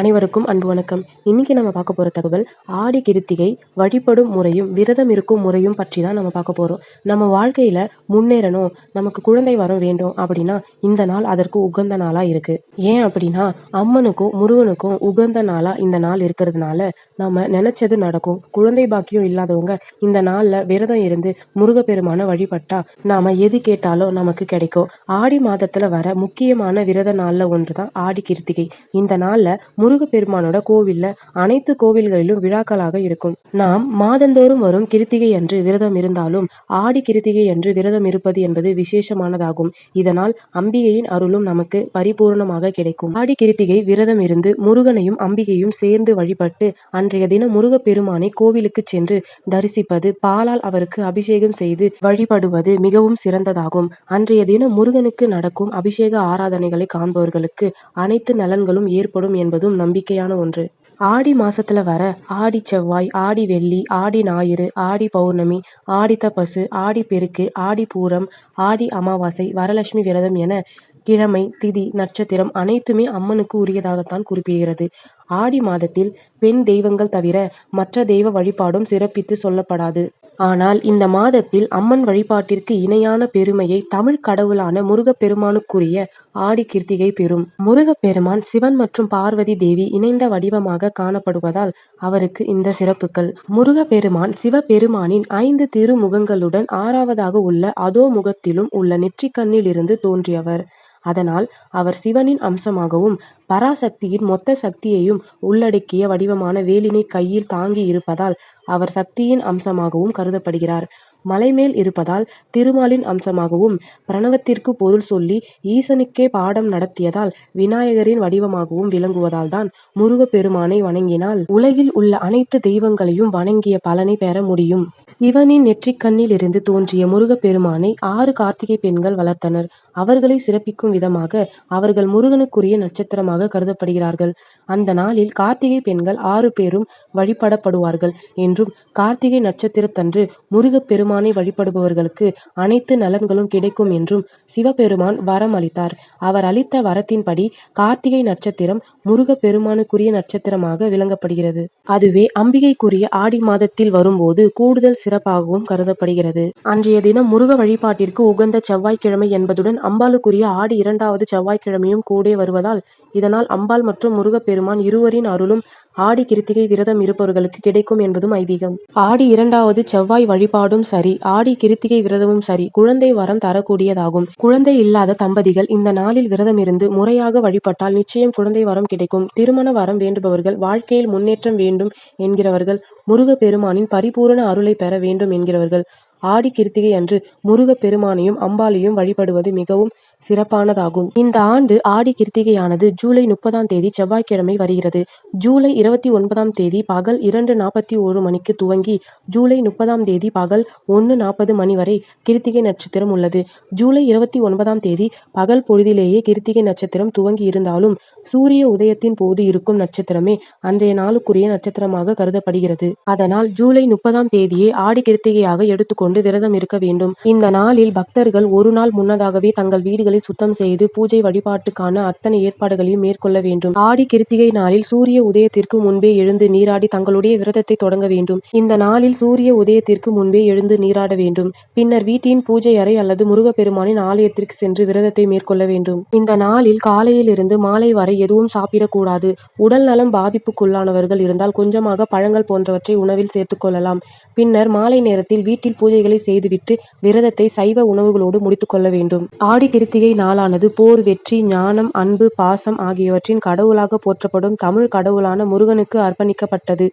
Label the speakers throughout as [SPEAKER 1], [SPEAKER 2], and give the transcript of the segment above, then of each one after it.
[SPEAKER 1] அனைவருக்கும் அன்பு வணக்கம். இன்னைக்கு நம்ம பார்க்க போகிற தகவல் ஆடி கிருத்திகை வழிபடும் முறையும் விரதம் இருக்கும் முறையும் பற்றி தான் நம்ம பார்க்க போகிறோம் நம்ம வாழ்க்கையில் முன்னேறணும் நமக்கு குழந்தை வரம் வேண்டும் அப்படின்னா இந்த நாள் அதற்கு உகந்த நாளாக இருக்குது ஏன் அப்படின்னா அம்மனுக்கும் முருகனுக்கும் உகந்த நாளாக இந்த நாள் இருக்கிறதுனால நம்ம நினச்சது நடக்கும். குழந்தை பாக்கியம் இல்லாதவங்க இந்த நாளில் விரதம் இருந்து முருகப்பெருமான வழிபட்டா நாம் எது கேட்டாலும் நமக்கு கிடைக்கும். ஆடி மாதத்தில் வர முக்கியமான விரத நாளில் ஒன்று தான் ஆடி கிருத்திகை. இந்த நாளில் முருகப்பெருமானோட கோவில்ல அனைத்து கோவில்களிலும் விழாக்களாக இருக்கும். நாம் மாதந்தோறும் வரும் கிருத்திகை அன்று விரதம் இருந்தாலும் ஆடி கிருத்திகை அன்று விரதம் இருப்பது என்பது விசேஷமானதாகும். இதனால் அம்பிகையின் அருளும் நமக்கு பரிபூர்ணமாக கிடைக்கும். ஆடி கிருத்திகை விரதம் இருந்து முருகனையும் அம்பிகையும் சேர்ந்து வழிபட்டு அன்றைய தினம் முருகப்பெருமானை கோவிலுக்கு சென்று தரிசிப்பது பாலால் அவருக்கு அபிஷேகம் செய்து வழிபடுவது மிகவும் சிறந்ததாகும். அன்றைய தினம் முருகனுக்கு நடக்கும் அபிஷேக ஆராதனைகளை காண்பவர்களுக்கு அனைத்து நலன்களும் ஏற்படும் என்பதும் நம்பிக்கையான ஒன்று. ஆடி மாசத்துல வர ஆடி செவ்வாய் ஆடி வெள்ளி ஆடி ஞாயிறு ஆடி பௌர்ணமி ஆடி தபசு ஆடி பெருக்கு ஆடி பூரம் ஆடி அமாவாசை வரலட்சுமி விரதம் என கிழமை திதி நட்சத்திரம் அனைத்துமே அம்மனுக்கு உரியதாகத்தான் குறிப்பிடுகிறது. ஆடி மாதத்தில் பெண் தெய்வங்கள் தவிர மற்ற தெய்வ வழிபாடும் சிறப்பித்து சொல்லப்படாது. ஆனால் இந்த மாதத்தில் அம்மன் வழிபாட்டிற்கு இணையான பெருமையை தமிழ் கடவுளான முருகப்பெருமானுக்குரிய ஆடி கிருத்திகை பெறும். முருகப்பெருமான் சிவன் மற்றும் பார்வதி தேவி இணைந்த வடிவமாக காணப்படுவதால் அவருக்கு இந்த சிறப்புகள். முருகப்பெருமான் சிவபெருமானின் ஐந்து திருமுகங்களுடன் ஆறாவதாக உள்ள அதோ முகத்திலும் உள்ள நெற்றிக்கண்ணில் இருந்து தோன்றியவர். அதனால் அவர் சிவனின் அம்சமாகவும் பராசக்தியின் மொத்த சக்தியையும் உள்ளடக்கிய வடிவமான வேலினை கையில் தாங்கி இருப்பதால் அவர் சக்தியின் அம்சமாகவும் கருதப்படுகிறார். மலைமேல் இருப்பதால் திருமாலின் அம்சமாகவும் பிரணவத்திற்கு பொருள் சொல்லி ஈசனுக்கே பாடம் நடத்தியதால் விநாயகரின் வடிவமாகவும் விளங்குவதால் தான் முருகப்பெருமானை வணங்கினால் உலகில் உள்ள அனைத்து தெய்வங்களையும் வணங்கிய பலனை பெற முடியும். சிவனின் நெற்றிக்கண்ணில் இருந்து தோன்றிய முருகப்பெருமானை ஆறு கார்த்திகை பெண்கள் வளர்த்தனர். அவர்களை சிறப்பிக்கும் விதமாக அவர்கள் முருகனுக்குரிய நட்சத்திரமாக கருதப்படுகிறார்கள். அந்த நாளில் கார்த்திகை பெண்கள் ஆறு பேரும் வழிபடப்படுவார்கள் என்றும் கார்த்திகை நட்சத்திரத்தன்று முருகப்பெருமான் வழிபடுபவர்களுக்கு அனைத்து நலன்களும் கிடைக்கும் என்றும் சிவபெருமான் வரம் அளித்தார். அவர் அளித்த வரத்தின்படி கார்த்திகை நட்சத்திரம் முருகப்பெருமானுக்குரிய நட்சத்திரமாக விளங்கப்படுகிறது. அதுவே அம்பிகைக்குரிய ஆடி மாதத்தில் வரும்போது கூடுதல் சிறப்பாகவும் கருதப்படுகிறது. அன்றைய தினம் முருக வழிபாட்டிற்கு உகந்த செவ்வாய்க்கிழமை என்பதுடன் அம்பாளுக்குரிய ஆடி இரண்டாவது செவ்வாய்க்கிழமையும் கூடே வருவதால் இதனால் அம்பாள் மற்றும் முருகப்பெருமான் இருவரின் அருளும் ஆடி கிருத்திகை விரதம் இருப்பவர்களுக்கு கிடைக்கும் என்பதும் ஐதீகம். ஆடி இரண்டாவது செவ்வாய் வழிபாடும் சரி. ஆடி கிருத்திகை விரதமும் சரி குழந்தை வரம் தரக்கூடியதாகும். குழந்தை இல்லாத தம்பதிகள் இந்த நாளில் விரதம் இருந்து முறையாக வழிபட்டால் நிச்சயம் குழந்தை வரம் கிடைக்கும். திருமண வரம் வேண்டுபவர்கள் வாழ்க்கையில் முன்னேற்றம் வேண்டும் என்கிறவர்கள் முருகப்பெருமானின் பரிபூரண அருளை பெற வேண்டும் என்கிறவர்கள். ஆடி கிருத்திகை அன்று முருக பெருமானையும் அம்பாளையும் வழிபடுவது மிகவும் சிறப்பானதாகும். இந்த ஆண்டு ஆடி கிருத்திகையானது ஜூலை முப்பதாம் தேதி செவ்வாய்க்கிழமை வருகிறது. ஜூலை இருபத்தி ஒன்பதாம் தேதி பகல் இரண்டு நாற்பத்தி ஒரு மணிக்கு துவங்கி ஜூலை முப்பதாம் தேதி பகல் ஒன்று நாற்பது மணி வரை கிருத்திகை நட்சத்திரம் உள்ளது. ஜூலை இருபத்தி ஒன்பதாம் தேதி பகல் பொழுதிலேயே கிருத்திகை நட்சத்திரம் துவங்கி இருந்தாலும் சூரிய உதயத்தின் போது இருக்கும் நட்சத்திரமே அன்றைய நாளுக்குரிய நட்சத்திரமாக கருதப்படுகிறது. அதனால் ஜூலை முப்பதாம் தேதியே ஆடி கிருத்திகையாக எடுத்துக்கொண்டு கொண்டு விரதம் இருக்க வேண்டும். இந்த நாளில் பக்தர்கள் ஒரு நாள் முன்னதாகவே தங்கள் வீடுகளை சுத்தம் செய்து பூஜை வழிபாட்டுக்கான அத்தனை ஏற்பாடுகளையும் மேற்கொள்ள வேண்டும். ஆடி கிருத்திகை நாளில் சூரிய உதயத்திற்கு முன்பே எழுந்து நீராடி தங்களுடைய விரதத்தை தொடங்க வேண்டும். இந்த நாளில் சூரிய உதயத்திற்கு முன்பே எழுந்து நீராட வேண்டும். பின்னர் வீட்டின் பூஜை அறை அல்லது முருகப்பெருமானின் ஆலயத்திற்கு சென்று விரதத்தை மேற்கொள்ள வேண்டும். இந்த நாளில் காலையில் இருந்து மாலை வரை எதுவும் சாப்பிடக்கூடாது. உடல் நலம் பாதிப்புக்குள்ளானவர்கள் இருந்தால் கொஞ்சமாக பழங்கள் போன்றவற்றை உணவில் சேர்த்துக் கொள்ளலாம். பின்னர் மாலை நேரத்தில் வீட்டில் பூஜை பூஜைகளை செய்துவிட்டு விரதத்தை சைவ உணவுகளோடு முடித்துக் கொள்ள வேண்டும். ஆடி கிருத்திகை நாளானது போர் வெற்றி ஞானம் அன்பு பாசம் ஆகியவற்றின் கடவுளாக போற்றப்படும் தமிழ் கடவுளான முருகனுக்கு அர்ப்பணிக்கப்பட்டது.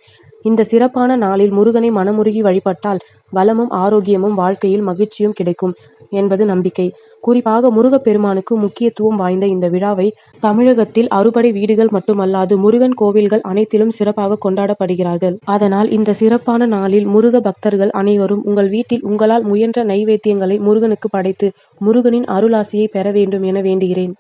[SPEAKER 1] இந்த சிறப்பான நாளில் முருகனை மனமுருகி வழிபட்டால் வளமும் ஆரோக்கியமும் வாழ்க்கையில் மகிழ்ச்சியும் கிடைக்கும் என்பது நம்பிக்கை. குறிப்பாக முருகப்பெருமானுக்கு முக்கியத்துவம் வாய்ந்த இந்த விழாவை தமிழகத்தில் அறுபடை வீடுகள் மட்டுமல்லாது முருகன் கோவில்கள் அனைத்திலும் சிறப்பாக கொண்டாடப்படுகிறார்கள். அதனால் இந்த சிறப்பான நாளில் முருக பக்தர்கள் அனைவரும் உங்கள் வீட்டில் உங்களால் முயன்ற நைவேத்தியங்களை முருகனுக்கு படைத்து முருகனின் அருளாசியை பெற வேண்டும் என வேண்டுகிறேன்.